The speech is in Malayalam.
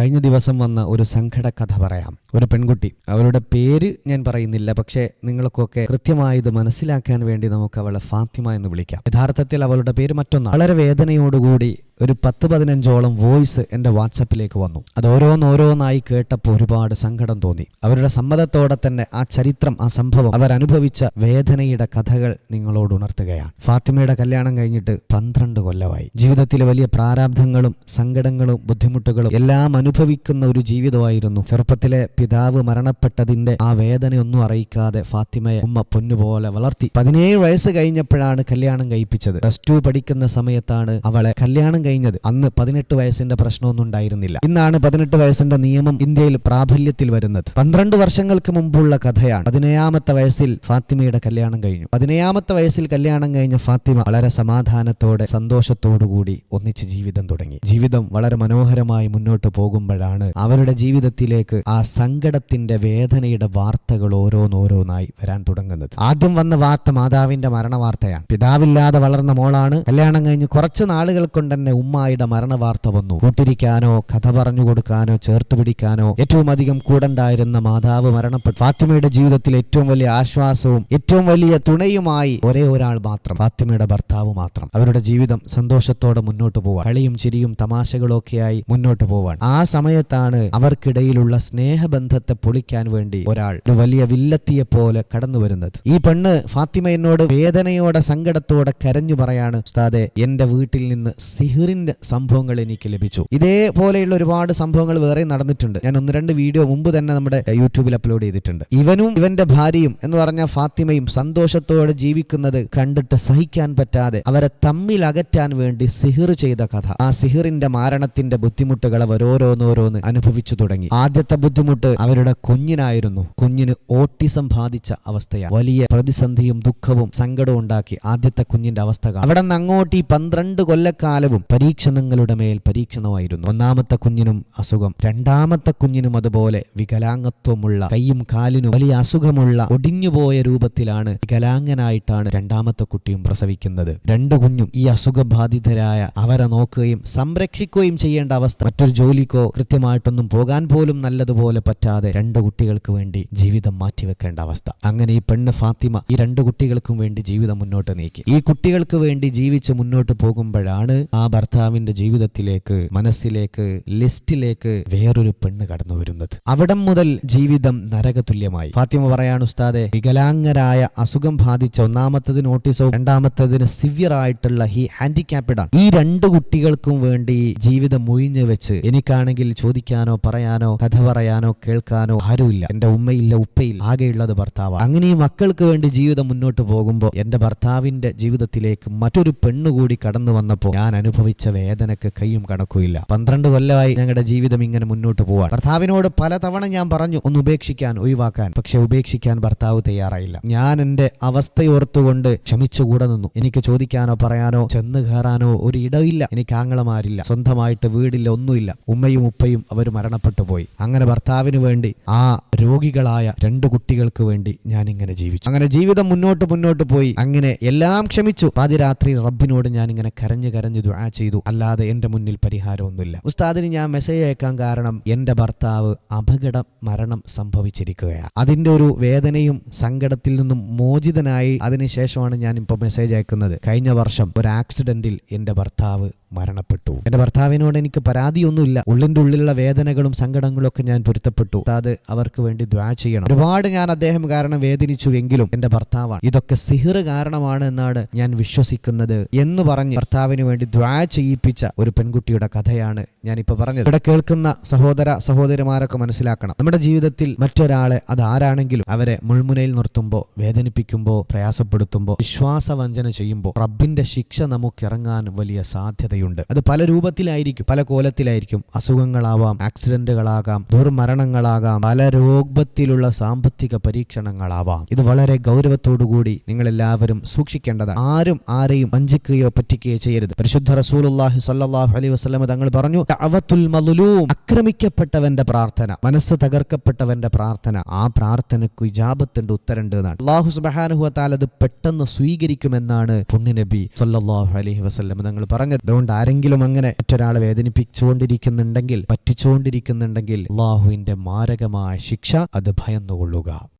കഴിഞ്ഞ ദിവസം വന്ന ഒരു സങ്കട കഥ പറയാം. ഒരു പെൺകുട്ടി. അവളുടെ പേര് ഞാൻ പറയുന്നില്ല പക്ഷേ നിങ്ങൾക്കൊക്കെ കൃത്യമായി ഇത് മനസ്സിലാക്കാൻ വേണ്ടി നമുക്ക് അവളെ ഫാത്തിമ എന്ന് വിളിക്കാം. യഥാർത്ഥത്തിൽ അവളുടെ പേര് മറ്റൊന്നാണ്. വളരെ വേദനയോടുകൂടി ഒരു പത്ത് പതിനഞ്ചോളം വോയിസ് എന്റെ വാട്സപ്പിലേക്ക് വന്നു. അത് ഓരോന്നോരോന്നായി കേട്ടപ്പോൾ ഒരുപാട് സങ്കടം തോന്നി. അവരുടെ സമ്മതത്തോടെ തന്നെ ആ ചരിത്രം ആ സംഭവം അവരനുഭവിച്ച വേദനയുടെ കഥകൾ നിങ്ങളോട് ഉണർത്തുകയാണ്. ഫാത്തിമയുടെ കല്യാണം കഴിഞ്ഞിട്ട് പന്ത്രണ്ട് കൊല്ലമായി. ജീവിതത്തിലെ വലിയ പ്രാരാബ്ധങ്ങളും സങ്കടങ്ങളും ബുദ്ധിമുട്ടുകളും എല്ലാം അനുഭവിക്കുന്ന ഒരു ജീവിതമായിരുന്നു. ചെറുപ്പത്തിലെ പിതാവ് മരണപ്പെട്ടതിന്റെ ആ വേദനയൊന്നും അറിയിക്കാതെ ഫാത്തിമയെ ഉമ്മ പൊന്നുപോലെ വളർത്തി. പതിനേഴ് വയസ്സ് കഴിഞ്ഞപ്പോഴാണ് കല്യാണം കഴിപ്പിച്ചത്. പ്ലസ് ടു പഠിക്കുന്ന സമയത്താണ് അവളെ കല്യാണം കഴിഞ്ഞത്. അന്ന് പതിനെട്ട് വയസ്സിന്റെ പ്രശ്നമൊന്നും ഉണ്ടായിരുന്നില്ല. ഇന്നാണ് പതിനെട്ട് വയസ്സിന്റെ നിയമം ഇന്ത്യയിൽ പ്രാബല്യത്തിൽ വരുന്നത്. പന്ത്രണ്ട് വർഷങ്ങൾക്ക് മുമ്പുള്ള കഥയാണ്. പതിനേഴാമത്തെ വയസ്സിൽ ഫാത്തിമയുടെ കല്യാണം കഴിഞ്ഞു. പതിനേഴാമത്തെ വയസ്സിൽ കല്യാണം കഴിഞ്ഞ ഫാത്തിമ വളരെ സമാധാനത്തോടെ സന്തോഷത്തോടുകൂടി ഒന്നിച്ച് ജീവിതം തുടങ്ങി. ജീവിതം വളരെ മനോഹരമായി മുന്നോട്ട് പോകുമ്പോഴാണ് അവരുടെ ജീവിതത്തിലേക്ക് ആ സങ്കടത്തിന്റെ വേദനയുടെ വാർത്തകൾ ഓരോന്നോരോന്നായി വരാൻ തുടങ്ങുന്നത്. ആദ്യം വന്ന വാർത്ത മാതാവിന്റെ മരണ വാർത്തയാണ് പിതാവില്ലാതെ വളർന്ന മോളാണ്. കല്യാണം കഴിഞ്ഞ് കുറച്ച് നാളുകൾ കൊണ്ട് തന്നെ ഉമ്മായിയുടെ മരണ വാർത്ത വന്നു. കൂട്ടിരിക്കാനോ കഥ പറഞ്ഞു കൊടുക്കാനോ ചേർത്ത് പിടിക്കാനോ ഏറ്റവും അധികം കൂടണ്ടായിരുന്ന മാതാവ് മരണപ്പെട്ടു. ഫാത്തിമയുടെ ജീവിതത്തിൽ ഏറ്റവും വലിയ ആശ്വാസവും ഏറ്റവും വലിയ തുണയുമായി ഒരേ ഒരാൾ മാത്രം ഫാത്തിമയുടെ ഭർത്താവ് മാത്രം. അവരുടെ ജീവിതം സന്തോഷത്തോടെ മുന്നോട്ട് പോവാൻ കളിയും ചിരിയും തമാശകളൊക്കെയായി മുന്നോട്ട് പോവാൻ. ആ സമയത്താണ് അവർക്കിടയിലുള്ള സ്നേഹബന്ധത്തെ പൊളിക്കാൻ വേണ്ടി ഒരാൾ ഒരു വലിയ വില്ലത്തിയെ പോലെ കടന്നു വരുന്നത്. ഈ പെണ്ണ് ഫാത്തിമ എന്നോട് വേദനയോടെ സങ്കടത്തോടെ കരഞ്ഞു പറയാണ് ഉസ്താദെ എന്റെ വീട്ടിൽ നിന്ന് സിഹിറിന്റെ സംഭവങ്ങൾ എനിക്ക് ലഭിച്ചു. ഇതേപോലെയുള്ള ഒരുപാട് സംഭവങ്ങൾ വേറെ നടന്നിട്ടുണ്ട്. ഞാൻ ഒന്ന് രണ്ട് വീഡിയോ മുമ്പ് തന്നെ നമ്മുടെ യൂട്യൂബിൽ അപ്ലോഡ് ചെയ്തിട്ടുണ്ട്. ഇവനും ഇവന്റെ ഭാര്യയും എന്ന് പറഞ്ഞ ഫാത്തിമയും സന്തോഷത്തോടെ ജീവിക്കുന്നത് കണ്ടിട്ട് സഹിക്കാൻ പറ്റാതെ അവരെ തമ്മിൽ അകറ്റാൻ വേണ്ടി സിഹിർ ചെയ്ത കഥ. ആ സിഹിറിന്റെ മാരണത്തിന്റെ ബുദ്ധിമുട്ടുകൾ അവർ ഓരോന്നോരോന്ന് അനുഭവിച്ചു തുടങ്ങി. ആദ്യത്തെ ബുദ്ധിമുട്ട് അവരുടെ കുഞ്ഞിനായിരുന്നു. കുഞ്ഞിന് ഓട്ടിസം ബാധിച്ച അവസ്ഥയാണ്. വലിയ പ്രതിസന്ധിയും ദുഃഖവും സങ്കടവും ഉണ്ടാക്കി ആദ്യത്തെ കുഞ്ഞിന്റെ അവസ്ഥ. അവിടെ നിന്ന് അങ്ങോട്ട് ഈ പന്ത്രണ്ട് കൊല്ലക്കാലവും പരീക്ഷണങ്ങളുടെ മേൽ പരീക്ഷണമായിരുന്നു. ഒന്നാമത്തെ കുഞ്ഞിനും അസുഖം രണ്ടാമത്തെ കുഞ്ഞിനും അതുപോലെ വികലാംഗത്വമുള്ള കൈയും കാലിനും വലിയ അസുഖമുള്ള ഒടിഞ്ഞുപോയ രൂപത്തിലാണ് വികലാംഗനായിട്ടാണ് രണ്ടാമത്തെ കുട്ടിയും പ്രസവിക്കുന്നത്. രണ്ട് കുഞ്ഞും ഈ അസുഖബാധിതരായ അവരെ നോക്കുകയും സംരക്ഷിക്കുകയും ചെയ്യേണ്ട അവസ്ഥ. മറ്റൊരു ജോലിക്കോ കൃത്യമായിട്ടൊന്നും പോകാൻ പോലും നല്ലതുപോലെ പറ്റാതെ രണ്ട് കുട്ടികൾക്ക് വേണ്ടി ജീവിതം മാറ്റിവെക്കേണ്ട അവസ്ഥ. അങ്ങനെ ഈ പെണ്ണ് ഫാത്തിമ ഈ രണ്ട് കുട്ടികൾക്കും വേണ്ടി ജീവിതം മുന്നോട്ട് നീക്കി. ഈ കുട്ടികൾക്ക് വേണ്ടി ജീവിച്ച് മുന്നോട്ട് പോകുമ്പോഴാണ് ആ ഭർത്താവിന്റെ ജീവിതത്തിലേക്ക് മനസ്സിലേക്ക് ലിസ്റ്റിലേക്ക് വേറൊരു പെണ്ണ് കടന്നു വരുന്നത്. അവിടം മുതൽ ജീവിതം നരകതുല്യമായി. ഫാത്തിമ പറയാണ് ഉസ്താദെ വികലാംഗരായ അസുഖം ബാധിച്ച ഒന്നാമത്തതിന് ഓട്ടിസവും രണ്ടാമത്തതിന് സിവിയർ ആയിട്ടുള്ള ഹി ഹാൻഡിക്യാപ്ഡ് ആണ് ഈ രണ്ട് കുട്ടികൾക്കും വേണ്ടി ജീവിതം ഒഴിഞ്ഞു വെച്ച് എനിക്കാണെങ്കിൽ ചോദിക്കാനോ പറയാനോ കഥ പറയാനോ കേൾക്കാനോ ആരുമില്ല. എന്റെ ഉമ്മയില്ല ഉപ്പയില്ല. ആകെയുള്ളത് ഭർത്താവ് അങ്ങനെ ഈ മക്കൾക്ക് വേണ്ടി ജീവിതം മുന്നോട്ട് പോകുമ്പോൾ എന്റെ ഭർത്താവിന്റെ ജീവിതത്തിലേക്ക് മറ്റൊരു പെണ്ണ് കൂടി കടന്നു വന്നപ്പോൾ ഞാൻ അനുഭവിച്ച വേദനക്ക് കയ്യും കണക്കുമില്ല. പന്ത്രണ്ട് കൊല്ലമായി ഞങ്ങളുടെ ജീവിതം ഇങ്ങനെ മുന്നോട്ട് പോവാൻ ഭർത്താവിനോട് പലതവണ ഞാൻ പറഞ്ഞു ഒന്ന് ഉപേക്ഷിക്കാൻ ഒഴിവാക്കാൻ. പക്ഷെ ഉപേക്ഷിക്കാൻ ഭർത്താവ് തയ്യാറായില്ല. ഞാൻ എന്റെ അവസ്ഥയോർത്തുകൊണ്ട് ക്ഷമിച്ചുകൂടെ നിന്നു. എനിക്ക് ചോദിക്കാനോ പറയാനോ ചെന്ന് കയറാനോ ഒരു ഇടവില്ല. എനിക്ക് ആങ്ങളമാരില്ല. സ്വന്തമായിട്ട് വീടില്ല ഒന്നുമില്ല. ഉമ്മയും ഉപ്പയും അവർ മരണപ്പെട്ടു പോയി. അങ്ങനെ ഭർത്താവിന് വേണ്ടി ആ രോഗികളായ രണ്ട് കുട്ടികൾക്ക് വേണ്ടി ഞാൻ ഇങ്ങനെ ജീവിച്ചു. അങ്ങനെ ജീവിതം മുന്നോട്ട് മുന്നോട്ട് പോയി. അങ്ങനെ എല്ലാം ക്ഷമിച്ചു. പാതിരാത്രി റബ്ബിനോട് ഞാൻ ഇങ്ങനെ കരഞ്ഞു കരഞ്ഞു ദുആ ചെയ്തു. അല്ലാതെ എന്റെ മുന്നിൽ പരിഹാരമൊന്നുമില്ല. ഉസ്താദിന് ഞാൻ മെസ്സേജ് അയക്കാൻ കാരണം എന്റെ ഭർത്താവ് അപകട മരണം സംഭവിച്ചിരിക്കുകയാണ്. അതിന്റെ ഒരു വേദനയും സങ്കടത്തിൽ നിന്നും മോചിതനായി അതിനുശേഷമാണ് ഞാൻ ഇപ്പോൾ മെസ്സേജ് അയക്കുന്നത്. കഴിഞ്ഞ വർഷം ഒരു ആക്സിഡന്റിൽ എന്റെ ഭർത്താവ് മരണപ്പെട്ടു. എന്റെ ഭർത്താവിനോട് എനിക്ക് പരാതിയൊന്നുമില്ല. ഉള്ളിന്റെ ഉള്ളിലുള്ള വേദനകളും സങ്കടങ്ങളും ഒക്കെ ഞാൻ പൊരുത്തപ്പെട്ടു. അത് അവർക്ക് വേണ്ടി ദ്വാ ചെയ്യണം. ഒരുപാട് ഞാൻ അദ്ദേഹം കാരണം വേദനിച്ചു എങ്കിലും എന്റെ ഭർത്താവാണ്. ഇതൊക്കെ സിഹിർ കാരണമാണ് എന്നാണ് ഞാൻ വിശ്വസിക്കുന്നത് എന്ന് പറഞ്ഞ് ഭർത്താവിന് വേണ്ടി ദ്വാ ചെയ്യിപ്പിച്ച ഒരു പെൺകുട്ടിയുടെ കഥയാണ് ഞാനിപ്പോ പറഞ്ഞത്. ഇവിടെ കേൾക്കുന്ന സഹോദര സഹോദരിമാരൊക്കെ മനസ്സിലാക്കണം. നമ്മുടെ ജീവിതത്തിൽ മറ്റൊരാളെ അത് ആരാണെങ്കിലും അവരെ മുൾമുനയിൽ നിർത്തുമ്പോൾ വേദനിപ്പിക്കുമ്പോൾ പ്രയാസപ്പെടുത്തുമ്പോൾ വിശ്വാസവഞ്ചന ചെയ്യുമ്പോൾ റബ്ബിന്റെ ശിക്ഷ നമുക്ക് ഇറങ്ങാൻ വലിയ സാധ്യതയുണ്ട്. അത് പല രൂപത്തിലായിരിക്കും. പല കോലത്തിലായിരിക്കും. അസുഖങ്ങളാവാം ആക്സിഡന്റുകളാകാം ദുർമരണങ്ങളാകാം പല രോഗത്തിലുള്ള സാമ്പത്തിക പരീക്ഷണങ്ങളാവാം. ഇത് വളരെ ഗൗരവത്തോടുകൂടി നിങ്ങൾ എല്ലാവരും സൂക്ഷിക്കേണ്ടതാണ്. ആരും ആരെയും വഞ്ചിക്കുകയോ പറ്റിക്കുകയോ ചെയ്യരുത്. പരിശുദ്ധ റസൂലുള്ളാഹി സ്വല്ലല്ലാഹു അലൈഹി വസല്ലം തങ്ങൾ പറഞ്ഞു ആക്രമിക്കപ്പെട്ടവന്റെ പ്രാർത്ഥന മനസ്സ് തകർക്കപ്പെട്ടവന്റെ പ്രാർത്ഥന ആ പ്രാർത്ഥനയ്ക്ക് ഇജാബത്തുണ്ട് ഉത്തരണ്ട് എന്നാണ്. അള്ളാഹു സുബാനുഹത്താൽ അത് പെട്ടെന്ന് സ്വീകരിക്കുമെന്നാണ് പുണ്യനബി സല്ലാഹു അലൈഹി വസല്ലം തങ്ങൾ പറഞ്ഞത്. അതുകൊണ്ട് ആരെങ്കിലും അങ്ങനെ മറ്റൊരാളെ വേദനിപ്പിച്ചുകൊണ്ടിരിക്കുന്നുണ്ടെങ്കിൽ പറ്റിച്ചുകൊണ്ടിരിക്കുന്നുണ്ടെങ്കിൽ അള്ളാഹുവിന്റെ മാരകമായ ശിക്ഷ അത് ഭയന്നുകൊള്ളുക.